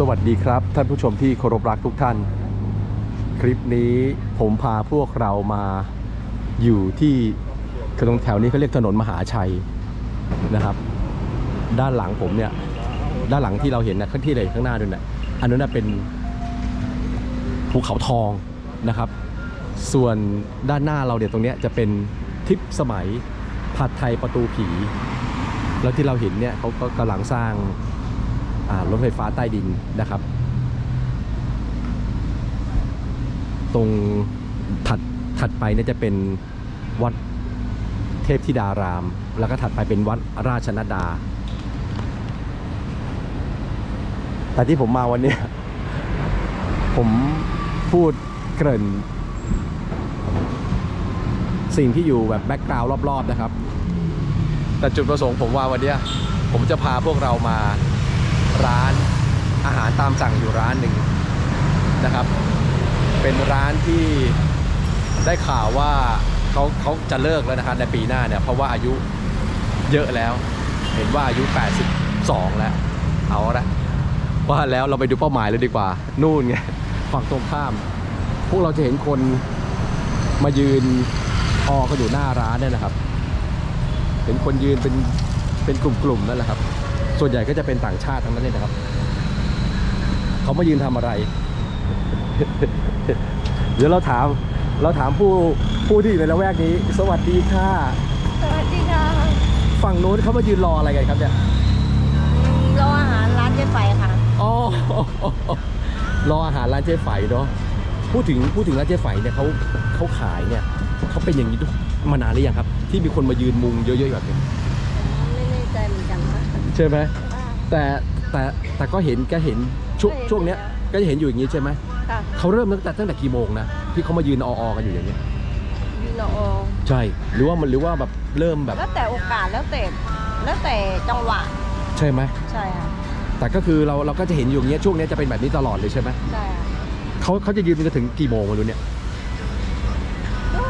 สวัสดีครับ ท่านผู้ชมที่เคารพรักทุกท่าน คลิปนี้ผมพาพวกเรามาอยู่ที่คือตรงแถวนี้เขาเรียกถนนมหาชัยนะครับ ด้านหลังผมเนี่ย ด้านหลังที่เราเห็นนะข้างที่เลยข้างหน้าด้วยนะอันนั้นนะเป็นภูเขาทองนะครับ ส่วนด้านหน้าเราเนี่ยวตรงเนี้ยจะเป็นทิพย์สมัยผัดไทยประตูผี แล้วที่เราเห็นเนี่ยเขาก็กำลังสร้าง รถไฟฟ้าใต้ดินนะครับ ตรงถัดถัดไปเนี่ยจะเป็นวัดเทพธิดาราม แล้วก็ถัดไปเป็นวัดราชนาดา แต่ที่ผมมาวันนี้ ผมพูดเกริ่น สิ่งที่อยู่แบบแบ็กกราวด์รอบ ๆ นะครับ แต่จุดประสงค์ผมว่าวันนี้ผมจะพาพวกเรามา ร้านอาหารตามสั่งอยู่ร้านหนึ่งนะครับ เป็นร้านที่ได้ข่าวว่าเขาเขาจะเลิกแล้วนะครับในปีหน้าเนี่ยเพราะว่าอายุเยอะแล้ว เห็นว่าอายุ 82 แล้ว เอาละว่าแล้วเราไปดูเป้าหมายเลยดีกว่า นู่นไงฝั่งตรงข้าม พวกเราจะเห็นคนมายืนออกันอยู่หน้าร้านเนี่ยนะครับ เห็นคนยืนเป็นเป็นกลุ่มๆนั่นแหละครับ ส่วนใหญ่ก็จะเป็นต่างชาติทั้งนั้นเลยนะครับ เขามายืนทำอะไร เดี๋ยวเราถาม เราถามผู้ผู้ที่อยู่ในละแวกนี้ สวัสดีค่ะ สวัสดีค่ะ ฝั่งนู้นเขามายืนรออะไรกันครับเนี่ย รออาหารร้านเจ๊ไฟค่ะอ๋อรออาหารร้านเจ๊ไฝเนาะ พูดถึงพูดถึงร้านเจ๊ไฝเนี่ยเขาเขาขายเนี่ยเขาเป็นอย่างนี้ทุกมานานหรือยังครับ ที่มีคนมายืนมุงเยอะๆแบบนี้ ไม่แน่ใจเหมือนกันค่ะ ใช่ไหมแต่แต่แต่ก็เห็นก็เห็นช่วงก็เห็นช่วงเนี้ยก็จะเห็นอยู่อย่างนี้ใช่ไหมค่ะ เขาเริ่มตั้งแต่ตั้งแต่กี่โมงนะที่เขามายืนออๆกันอยู่อย่างเงี้ยยูโนโอใช่หรือว่ามันหรือว่าแบบเริ่มแบบแล้วแต่โอกาสแล้วแต่แล้วแต่จังหวะใช่ไหมใช่ค่ะแต่ก็คือเราเราก็จะเห็นอยู่อย่างเงี้ยช่วงเนี้ยจะเป็นแบบนี้ตลอดเลยใช่ไหมใช่ค่ะเขาเขาจะยืนกันถึงกี่โมงไม่รู้เนี่ย ก็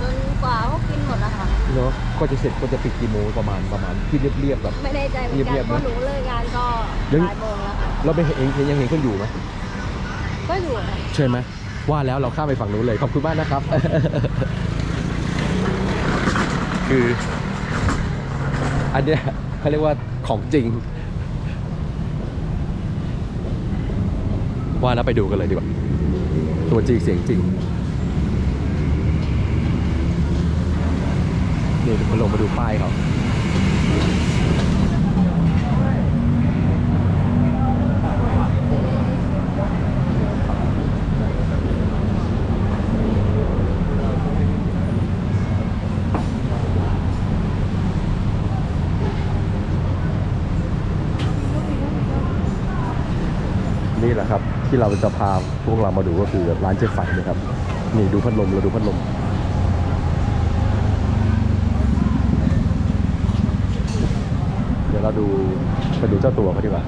จนกว่าเขากินหมดนะคะ เนาะก็จะเสร็จก็จะปิดกี่โมงประมาณประมาณที่เรียบๆแบบ ไม่แน่ใจเหมือนกัเงียนบๆเพราะนะหนูเลิกงานก็ยัง บ่ายโมงแล้วค่ะเราไปเห็นเองยังเห็นคนอยู่ไหมก็อยู่ค่ะใช่ไหมว่าแล้วเราข้ามไปฝั่งนู้นเลยขอบคุณมากนะครับ คือ อันเนี้ยเขาเรียกว่าของจริง ว่าแล้วไปดูกันเลยดีกว่า ตัวจริงเสียงจริง นี่ทุกคนลงมาดูป้ายเขานี่แหละครับที่เราจะพาพวกเรามาดูก็คือร้านเจ๊ไฝนะครับ นี่ดูพัดลมเราดูพัดลม เดี๋ ยวเราดูไปดูเจ้าตัวเขาดีกว่า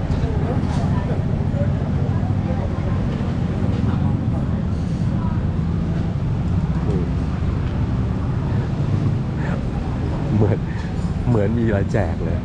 เหมือนเหมือนมีอะไรแจกเลย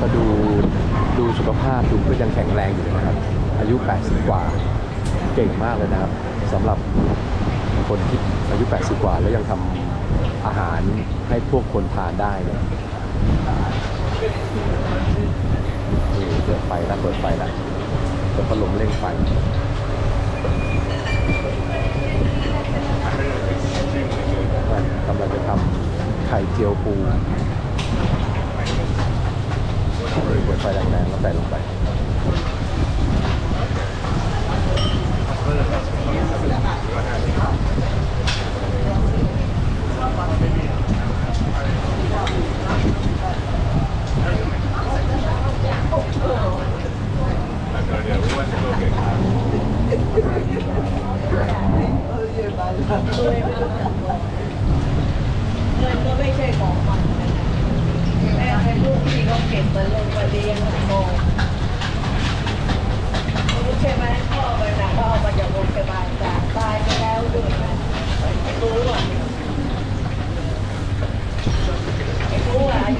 ก็ดูดูสุขภาพดูก็ยังแข็งแรงอยู่เลยนะครับ อายุ 80 กว่า เก่งมากเลยนะครับสำหรับ คนที่อายุ 80 กว่าแล้วยังทำอาหารให้พวกคนทานได้เนี่ยนี่เปิดไฟแล้วเปิดไฟแล้วเปิดพัดลมเร่งไฟมันกำลังจะทำไข่เจียวปูเปิดไฟแรงๆแล้วใส่ลงไป ด้วยไม่รู้จักเงินก็ไม่ใช่ของมันแม่ให้ลูกพี่เขาเก็บมาลงมาเลี้ยงโมรู้ใช่ไหมพ่อไปนะพ่อมาจากโรงพยาบาลจากตายไปแล้วด้วยนะรู้อะไม่รู้อะอายุ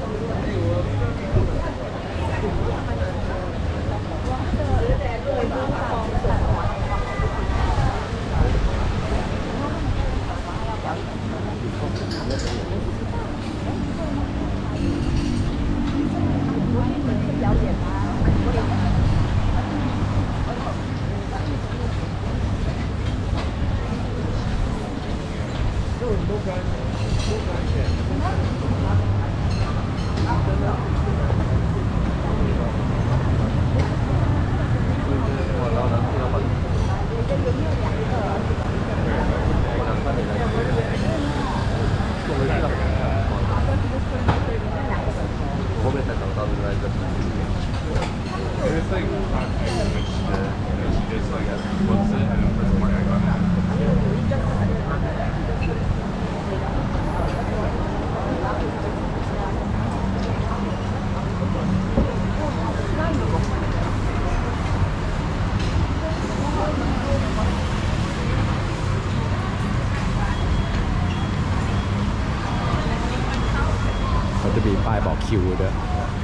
เขาจะมีป้ายบอก คิวด้วย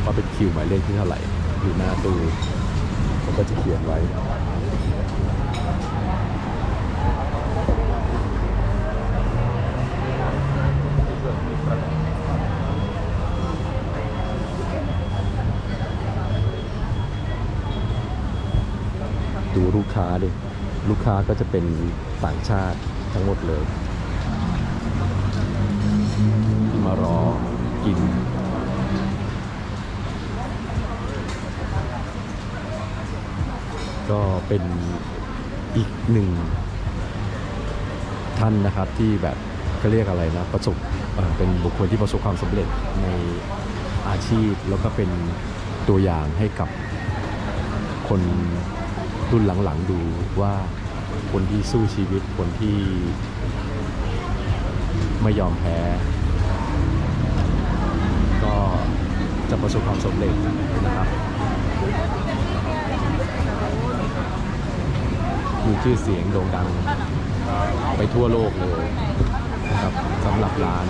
ว่าเป็นคิวหมายเลขที่เท่าไหร่อยู่หน้าตู้เขาก็จะเขียนไว้ดูลูกค้าดิลูกค้าก็จะเป็นต่างชาติทั้งหมดเลยที่มารอกิน ก็ เป็นอีกหนึ่งท่านนะครับที่แบบเขาเรียกอะไรนะประสบเป็นบุคคลที่ประสบความสำเร็จในอาชีพ แล้วก็เป็นตัวอย่างให้กับคนรุ่นหลังๆดูว่าคนที่สู้ชีวิตคนที่ไม่ยอมแพ้ ก็จะประสบความสำเร็จนะครับ มีชื่อเสียงโด่งดังไปทั่วโลกเลยนะครับสำหรับร้าน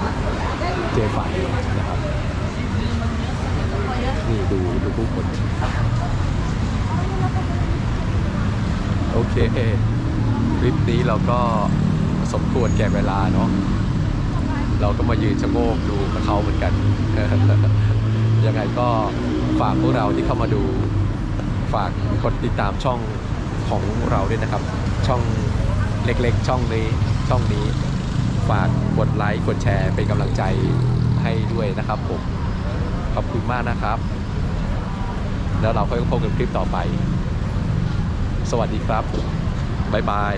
เจฝันนะครับนี่ดูดูผู้คนโอเคคลิปนี้เราก็สมควรแก่เวลาเนาะเราก็มายืนชะโงกดูกับเขาเหมือนกัน ยังไงก็ฝากพวกเราที่เข้ามาดู ฝากกดติดตามช่อง ของเราด้วยนะครับ ช่องเล็กๆ ช่องนี้ช่องนี้ฝากกดไลค์กดแชร์เป็นกำลังใจให้ด้วยนะครับผมขอบคุณมากนะครับ แล้วเราค่อยพบกันคลิปต่อไป สวัสดีครับบ๊ายบาย